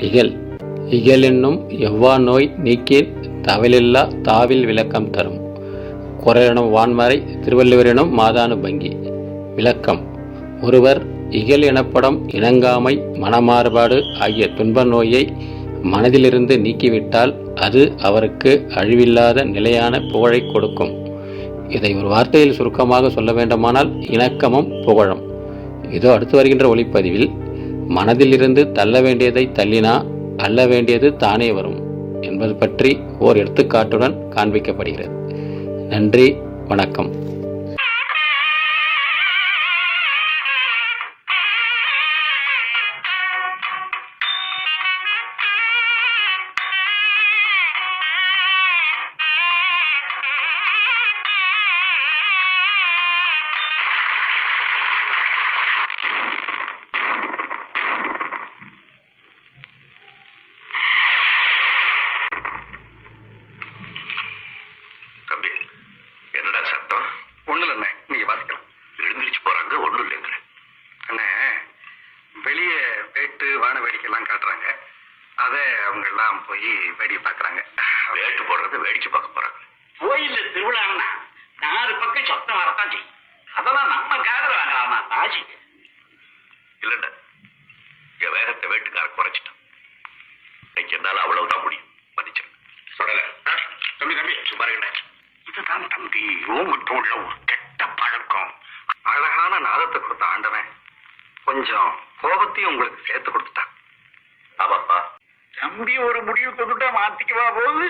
இகல். இகல் என்னும் எவ்வா நோய் நீக்கி தவலில்லா தாவில் விளக்கம் தரும். குரலெனும் வான்மறை திருவள்ளுவரெனும் மாதானு பங்கி. விளக்கம். ஒருவர் இகல் எனப்படும் இணங்காமை மனமாறுபாடு ஆகிய துன்ப நோயை மனதிலிருந்து நீக்கிவிட்டால் அது அவருக்கு அழிவில்லாத நிலையான புகழை கொடுக்கும். இதை ஒரு வார்த்தையில் சுருக்கமாக சொல்ல வேண்டுமானால் இணக்கமும் புகழும். இதோ அடுத்து வருகின்ற ஒளிப்பதிவில் மனதிலிருந்து தள்ள வேண்டியதை தள்ளினா அள்ள வேண்டியது தானே வரும் என்பது பற்றி ஓர் எடுத்துக்காட்டுடன் காண்பிக்கப்படுகிறது. நன்றி வணக்கம். வேடிக்கைலாம் காட்டுறாங்க. அதை அவங்க எல்லாம் போய் வேடிக்கை பார்க்கறாங்க. வேட்டு போடுறது வேடிக்கை பார்க்க போறாங்க. கோயில்ல திருவிழான்னா நாலு பக்கம் சத்தம் வரத்தான் செய்யும். அதெல்லாம் நம்ம காதல வாங்கலாமா ராஜி? இல்லைண்டா என் வேகத்தை வேட்டுக்கார குறைச்சிட்டான். இன்னைக்கு என்னால அவ்வளவுதான் முடியும். மன்னிச்சு சொல்லல. தம்பி தம்பி. சும்மா இதுதான் தம்பி உங்ககிட்ட உள்ள ஒரு கெட்ட பழக்கம். அழகான நாதத்தை கொடுத்த ஆண்டவன் கொஞ்சம் கோபத்தையும் உங்களுக்கு சேர்த்து கொடுத்துட்டான். ஆமாப்பா. தம்பி ஒரு முடிவு கொண்டுட்டா மாத்திக்கவா போகுது?